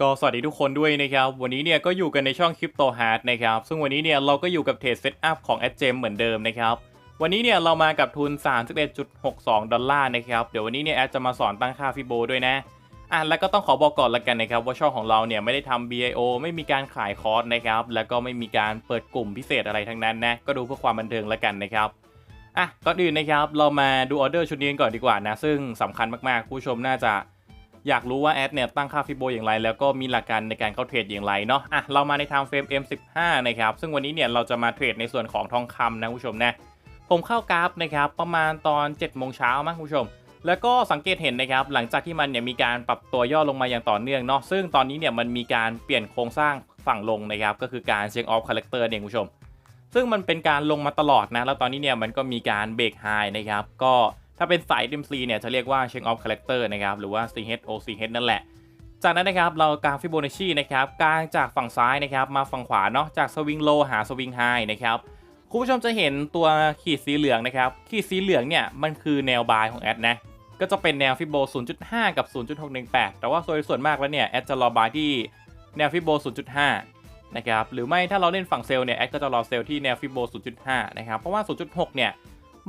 ก็สวัสดีทุกคนด้วยนะครับ วันนี้เนี่ยก็อยู่กันในช่องคริปโตฮาร์ดนะครับ ซึ่งวันนี้เนี่ยเราก็อยู่กับเทรดเซตอัพของแอดเจมเหมือนเดิมนะครับ วันนี้เนี่ยเรามากับทุน 31.62 ดอลลาร์นะครับ เดี๋ยววันนี้เนี่ยแอดจะมาสอนตั้งค่าฟิโบด้วยนะ อะแล้วก็ต้องขอบอกก่อนละกันนะครับ ว่าช่องของเราเนี่ยไม่ได้ทำ BIO ไม่มีการขายคอร์สนะครับ แล้วก็ไม่มีการเปิดกลุ่มพิเศษอะไรทั้งนั้นนะ ก็ดูเพื่อความบันเทิงละกันนะครับอะก่อนอื่นนะครับเรามาดูออเดอร์ชุดนี้ก่อนดีกว่านะซึ่งสำคัญมากๆ ผู้ชมน่าจะ อยากรู้ว่าแอดเนี่ยตั้งค่าฟิโบอย่างไร แล้วก็มีหลักการในการเข้าเทรดอย่างไรเนาะอะเรามาใน time frame M15 นะครับซึ่งวันนี้เนี่ยเราจะมาเทรดในส่วนของทองคำนะผู้ชมนะผมเข้ากราฟนะครับประมาณตอน7โมงเช้ามั้งผู้ชม แล้วก็สังเกตเห็นนะครับหลังจากที่มันเนี่ยมีการปรับตัวย่อลงมาอย่างต่อเนื่องเนาะซึ่งตอนนี้เนี่ยมันมีการเปลี่ยนโครงสร้างฝั่งลงนะครับก็คือการเช็คออฟคาแรคเตอร์เนี่ยคุณผู้ชม ซึ่งมันเป็นการลงมาตลอดนะแล้วตอนนี้เนี่ยมันก็มีการเบรกไฮนะครับก็ ถ้าเป็นสาย DMC เนี่ยจะเรียกว่า Check Off Character นะครับ หรือว่า CH OCH นั่นแหละ จากนั้นนะครับเรากางฟิโบนัชชีนะครับกางจากฝั่งซ้ายนะครับมาฝั่งขวาเนาะจากสวิงโลหาสวิงไฮนะครับคุณผู้ชมจะเห็นตัวขีดสีเหลืองนะครับ ขีดสีเหลืองเนี่ยมันคือแนวบายของแอดนะ ก็จะเป็นแนวฟิโบ 0.5 กับ 0.618 แต่ว่าโดยส่วนมากแล้วเนี่ยแอดจะรอบายที่แนวฟิโบ 0.5 นะครับ หรือไม่ถ้าเราเล่นฝั่งเซลล์เนี่ยแอดก็จะรอเซลล์ที่แนวฟิโบ 0.5 นะครับ เพราะว่า 0.6 เนี่ย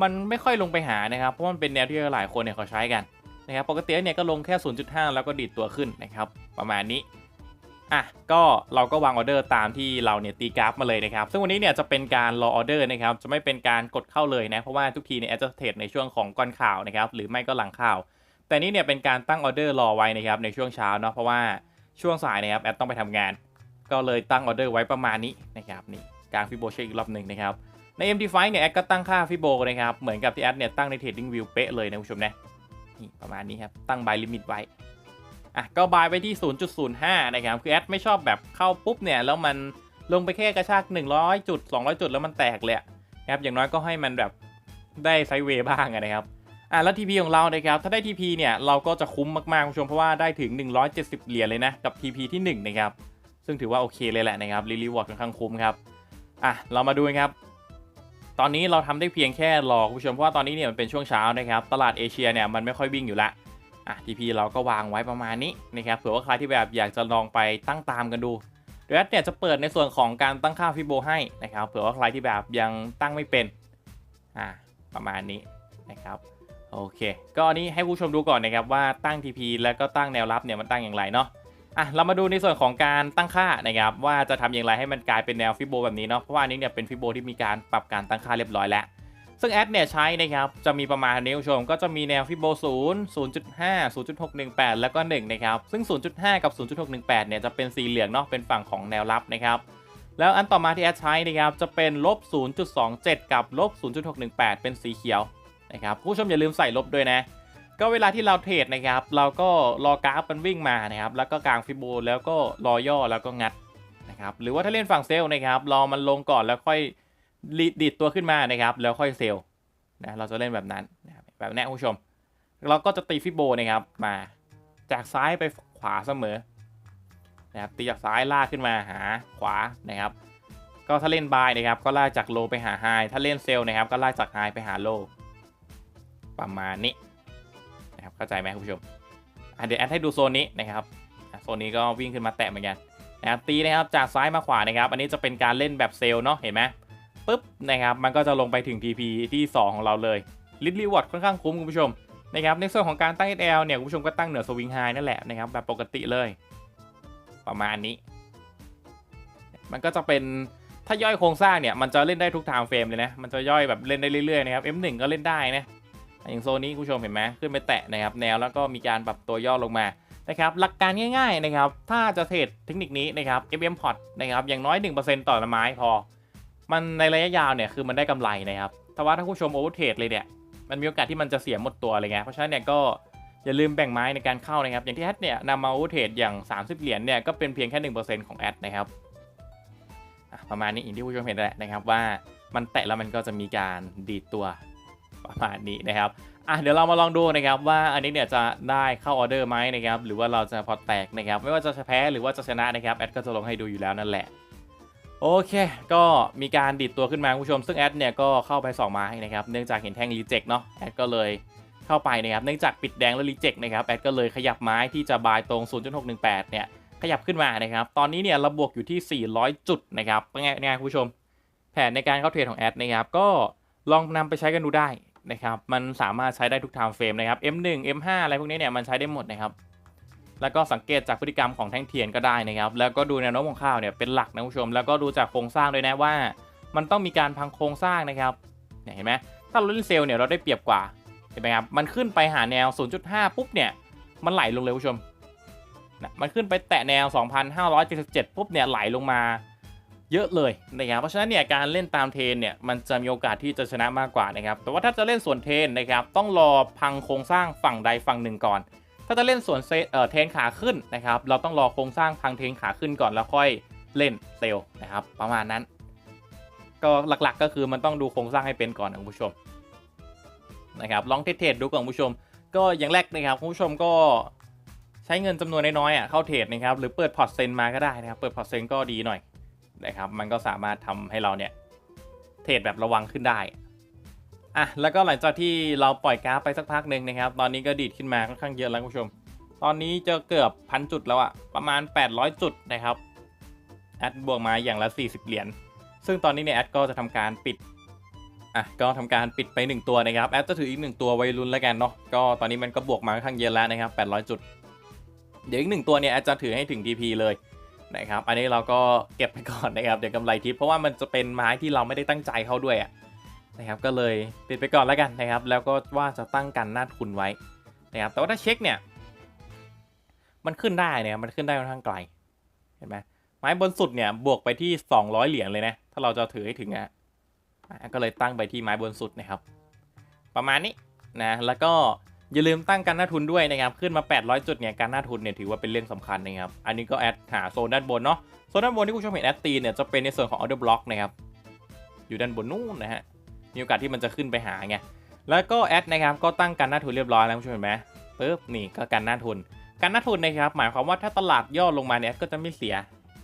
มันไม่ค่อยลงไปหานะครับ เพราะมันเป็นแนวที่หลายคนเนี่ยเขาใช้กันนะครับปกติเนี่ยก็ลงแค่ 0.5 แล้วก็ดีดตัวขึ้นนะครับ ประมาณนี้อะก็เราก็วางออเดอร์ตามที่เราเนี่ยตีกราฟมาเลยนะครับ ซึ่งวันนี้เนี่ยจะเป็นการรอออเดอร์นะครับ จะไม่เป็นการกดเข้าเลยนะ เพราะว่าทุกทีเนี่ยแอดจะเทรดในช่วงของก่อนข่าวนะครับ หรือไม่ก็หลังข่าว แต่นี่เนี่ยเป็นการตั้งออเดอร์รอไว้นะครับในช่วงเช้าเนาะ เพราะว่าช่วงสายนะครับแอดต้องไปทำงาน ก็เลยตั้งออเดอร์ไว้ประมาณนี้นะครับนี่กลางฟิโบเชอีกรอบหนึ่งนะครับ ใน MD5 เนี่ยแอดก็ตั้งค่าฟิโบนะครับ เหมือนกับที่แอดเนี่ยตั้งใน Trading View เป๊ะเลยนะคุณผู้ชมนะนี่ประมาณนี้ครับ ตั้ง buy limit ไว้อะก็ buy ไว้ที่ 0.05 นะครับ คือแอดไม่ชอบแบบเข้าปุ๊บเนี่ยแล้วมันลงไปแค่กระชาก 100 จุด 200 จุดแล้วมันแตกเลยนะครับอย่างน้อยก็ให้มันแบบได้ไซด์เวย์บ้างนะครับอะแล้ว TP ของเรานะครับถ้าได้ TP เนี่ยเราก็จะคุ้มมากๆคุณผู้ชมเพราะว่าได้ถึง 170 เหรียญเลยนะกับ TP ที่ 1 นะครับซึ่งถือว่าโอเคเลยแหละนะครับรีรีวอร์ดค่อนข้างคุ้มครับอะเรามาดูครับ ตอนนี้เราทำได้เพียงแค่รอคุณผู้ชมเพราะว่าตอนนี้เนี่ยมันเป็นช่วงเช้านะครับ ตลาดเอเชียเนี่ยมันไม่ค่อยวิ่งอยู่ละอะทีพีเราก็วางไว้ประมาณนี้นะครับเผื่อว่าใครที่แบบอยากจะลองไปตั้งตามกันดูเดี๋ยวแอดเนี่ยจะเปิดในส่วนของการตั้งค่าฟิโบให้นะครับเผื่อว่าใครที่แบบยังตั้งไม่เป็นอ่าประมาณนี้นะครับโอเค ก็อันนี้ให้ผู้ชมดูก่อนนะครับว่าตั้ง TP แล้วก็ตั้งแนวรับเนี่ยมันตั้งอย่างไรเนาะ อะเรามาดูในส่วนของการตั้งค่านะครับว่าจะทำอย่างไรให้มันกลายเป็นแนวฟิโบแบบนี้เนาะเพราะว่านนี้เนี่ยเป็นฟิโบที่มีการปรับการตั้งค่าเรียบร้อยแล้ว ซึ่งแอดเนี่ยใช้นะครับจะมีประมาณนี้คุณผู้ชมก็จะมีแนวฟิโบ0 0.5 0.618 แล้วก็1นะครับซึ่ง 0.5 กับ 0.618 เนี่ยจะเป็นสีเหลืองเนาะเป็นฝั่งของแนวรับนะครับแล้วอันต่อมาที่แอดใช้นะครับจะเป็นลบ0.27 กับลบ0.618 เป็นสีเขียวนะครับผู้ชมอย่าลืมใส่ลบด้วยนะ ก็เวลาที่เราเทรดนะครับ เราก็รอกราฟมันวิ่งมานะครับ แล้วก็กลางฟิโบแล้วก็รอย่อแล้วก็งัดนะครับ หรือว่าถ้าเล่นฝั่งเซลล์นะครับรอมันลงก่อนแล้วค่อยดีดตัวขึ้นมานะครับ แล้วค่อยเซลล์นะเราจะเล่นแบบนั้นนะครับแบบนี้คุณผู้ชม เราก็จะตีฟิโบนะครับมาจากซ้ายไปขวาเสมอนะครับตีจากซ้ายลากขึ้นมาหาขวานะครับ ก็ถ้าเล่นบายนะครับก็ลากจากโลไปหาไฮถ้าเล่นเซลล์นะครับ ก็ลากจากไฮไปหาโลประมาณนี้ เข้าใจไหมคุณผู้ชมเดี๋ยวแอดให้ดูโซนนี้นะครับโซนนี้ก็วิ่งขึ้นมาแตะเหมือนกันนะครับตีนะครับจากซ้ายมาขวานะครับ อันนี้จะเป็นการเล่นแบบเซล์เนาะเห็นไหมปุ๊บนะครับมันก็จะลงไปถึง TP ที่ 2 ของเราเลยลิทรีวอร์ดค่อนข้างคุ้มคุณผู้ชมนะครับในส่วนของการตั้ง SL เนี่ยคุณผู้ชมก็ตั้งเหนือสวิงไฮนั่นแหละนะครับแบบปกติเลย ประมาณนี้ มันก็จะเป็นถ้าย่อยโครงสร้างเนี่ยมันจะเล่นได้ทุกทม์เฟรมเลยนะมันจะย่อยแบบเล่นได้เรื่อยๆนะครับ M1 ก็เล่นได้นะ อย่างโซนนี้คุณผู้ชมเห็นไหมขึ้นไปแตะนะครับแนวแล้วก็มีการปรับตัวย่อลงมานะครับหลักการง่ายๆนะครับถ้าจะเทรดเทคนิคนี้นะครับ FM port นะครับอย่างน้อย 1%ต่อละไม้พอ มันในระยะยาวเนี่ยคือมันได้กำไรนะครับแต่ว่าถ้าผู้ชมโอเวอร์เทรดเลยเนี่ยมันมีโอกาสที่มันจะเสียหมดตัวอะไรเลยไงเพราะฉะนั้นเนี่ยก็อย่าลืมแบ่งไม้ในการเข้านะครับ อย่างที่แอดเนี่ยนำมาโอเวอร์เทรดอย่าง 30 เหรียญเนี่ยก็เป็นเพียงแค่ 1%ของแอดนะครับประมาณนี้อย่างที่ผู้ชมเห็นแหละนะครับว่ามันแตะแล้วมันก็จะมีการดีดตัว ประมาณนี้นะครับอะเดี๋ยวเรามาลองดูนะครับว่าอันนี้เนี่ยจะได้เข้าออเดอร์ไหมนะครับหรือว่าเราจะพอแตกนะครับไม่ว่าจะแพ้หรือว่าจะชนะนะครับแอดก็จะลงให้ดูอยู่แล้วนั่นแหละโอเค ก็มีการดิดตัวขึ้นมาคุณผู้ชม ซึ่งแอดเนี่ยก็เข้าไป2ไม้นะครับ เนื่องจากเห็นแท่งรีเจ็คเนาะ แอดก็เลยเข้าไปนะครับ เนื่องจากปิดแดงแล้วรีเจ็คนะครับ แอดก็เลยขยับไม้ที่จะบายตรง 0.618 เนี่ย ขยับขึ้นมานะครับ ตอนนี้เนี่ยราบวกอยู่ที่ 400 จุดนะครับเป็นไงไงคุณผู้ชม แผนในการเข้าเทรดของแอดนะครับ ก็ลองนำไปใช้กันดูได้ นะครับมันสามารถใช้ได้ทุก time frame นะครับ M1 M5 อะไรพวกนี้เนี่ยมันใช้ได้หมดนะครับ แล้วก็สังเกตจากพฤติกรรมของแท่งเทียนก็ได้นะครับ แล้วก็ดูแนวโน้มของข้าวเนี่ยเป็นหลักนะคุณผู้ชม แล้วก็ดูจากโครงสร้างด้วยนะว่า มันต้องมีการพังโครงสร้างนะครับเนี่ยเห็นไหมถ้าเราเล่นเซลล์เนี่ยเราได้เปรียบกว่าเห็นไหมครับมันขึ้นไปหาแนว 0.5 ปุ๊บเนี่ยมันไหลลงเลยคุณผู้ชมนะมันขึ้นไปแตะแนว 2,577 ปุ๊บเนี่ยไหลลงมา เยอะเลยนะครับเพราะฉะนั้นเนี่ยการเล่นตามเทรนเนี่ยมันจะมีโอกาสที่จะชนะมากกว่านะครับแต่ว่าถ้าจะเล่นส่วนเทรนนะครับต้องรอพังโครงสร้างฝั่งใดฝั่งหนึ่งก่อน ถ้าจะเล่นส่วนเซเอ่อเทรนขาขึ้นนะครับเราต้องรอโครงสร้างพังเทรนขาขึ้นก่อนแล้วค่อยเล่นเซลนะครับประมาณนั้น ก็หลักๆก็คือมันต้องดูโครงสร้างให้เป็นก่อนนะคุณผู้ชมนะครับลองเทรดดูก่อนคุณผู้ชม ก็อย่างแรกนะครับคุณผู้ชมก็ใช้เงินจำนวนน้อยๆอะเข้าเทรดนะครับหรือเปิดพอร์ตเซนมาก็ได้นะครับเปิดพอร์ตเซนก็ดีหน่อย นะครับ มันก็สามารถทำให้เราเนี่ยเทรดแบบระวังขึ้นได้อะแล้วก็หลังจากที่เราปล่อยกราฟไปสักพักหนึ่งนะครับ ตอนนี้ก็ดีดขึ้นมาค่อนข้างเยอะแล้วคุณผู้ชม ตอนนี้จะเกือบพันจุดแล้วอะประมาณ 800 จุดนะครับแอดบวกมาอย่างละ 40 เหรียญซึ่งตอนนี้เนี่ยแอดก็จะทำการปิดอะก็ทำการปิดไป 1 ตัวนะครับแอดจะถืออีก 1 ตัวไว้ลุ้นแล้วกันเนาะก็ตอนนี้มันก็บวกมาค่อนข้างเยอะแล้วนะครับ800 จุด เดี๋ยวอีก 1 ตัวเนี่ยแอดจะถือให้ถึง TP เลย นะครับ อันนี้เราก็เก็บไปก่อนนะครับ เดี๋ยวกำไรทิปเพราะว่ามันจะเป็นไม้ที่เราไม่ได้ตั้งใจเข้าด้วยอะนะครับ ก็เลยปิดไปก่อนแล้วกันนะครับ แล้วก็ว่าจะตั้งกันหน้าทุนไว้นะครับ แต่ว่าถ้าเช็คเนี่ย มันขึ้นได้เนี่ยมันขึ้นได้ค่อนข้างไกล เห็นไหมไม้บนสุดเนี่ยบวกไปที่ 200 เหรียญเลยนะ ถ้าเราจะถือให้ถึงอะอะก็เลยตั้งไปที่ไม้บนสุดนะครับ ประมาณนี้นะ แล้วก็ อย่าลืมตั้งการหน้าทุนด้วยนะครับ ขึ้นมา 800 จุดเนี่ยการหน้าทุนเนี่ยถือว่าเป็นเรื่องสำคัญนะครับ อันนี้ก็แอดหาโซนด้านบนเนาะโซนด้านบนที่คุณชมเห็นแอดตีเนี่ยจะเป็นในส่วนของ order block นะครับอยู่ด้านบนนู่นนะฮะมีโอกาสที่มันจะขึ้นไปหาไงแล้วก็แอดนะครับก็ตั้งการหน้าทุนเรียบร้อยแล้วคุณผู้ชมเห็นไหมปึ๊บนี่ก็การหน้าทุน การหน้าทุนนะครับหมายความว่าถ้าตลาดย่อลงมาเนี่ยก็จะไม่เสีย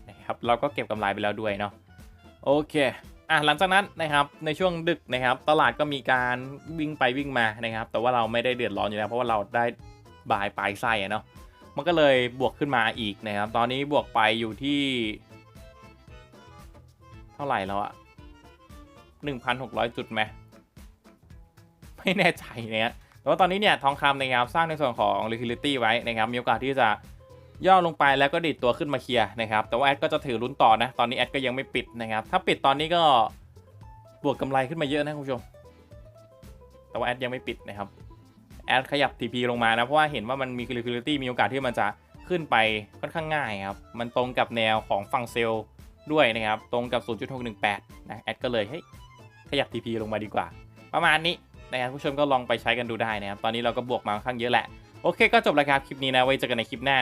นะครับเราก็เก็บกำไรไปแล้วด้วยเนาะโอเค อะหลังจากนั้นนะครับในช่วงดึกนะครับ ตลาดก็มีการวิ่งไปวิ่งมานะครับ แต่ว่าเราไม่ได้เดือดร้อนอยู่แล้ว เพราะว่าเราได้บายปลายไส้อะเนาะมันก็เลยบวกขึ้นมาอีกนะครับ ตอนนี้บวกไปอยู่ที่ เท่าไหร่แล้วอะ1,600 จุดไหมไม่แน่ใจเนี่ยแต่ว่าตอนนี้เนี่ยทองคำนะครับสร้างในส่วนของ liquidity ไว้นะครับ มีโอกาสที่จะ ย่อลงไปแล้วก็ดิดตัวขึ้นมาเคลียร์นะครับแต่ว่าแอดก็จะถือลุ้นต่อนะ ตอนนี้แอดก็ยังไม่ปิดนะครับ ถ้าปิดตอนนี้ก็บวกกำไรขึ้นมาเยอะนะคุณผู้ชม แต่ว่าแอดยังไม่ปิดนะครับแอดขยับ TP ลงมานะเพราะว่าเห็นว่ามันมี liquidity มีโอกาสที่มันจะขึ้นไปค่อนข้างง่ายครับมันตรงกับแนวของฝั่งเซลล์ด้วยนะครับตรงกับ 0.618 นะแอดก็เลยเฮ้ยขยับ TP ลงมาดีกว่า ประมาณนี้นะครับผู้ชมก็ลองไปใช้กันดูได้นะครับตอนนี้เราก็บวกมาค่อนข้างเยอะแหละโอเคก็จบแล้วครับคลิปนี้นะไว้เจอกันในคลิปหน้านะ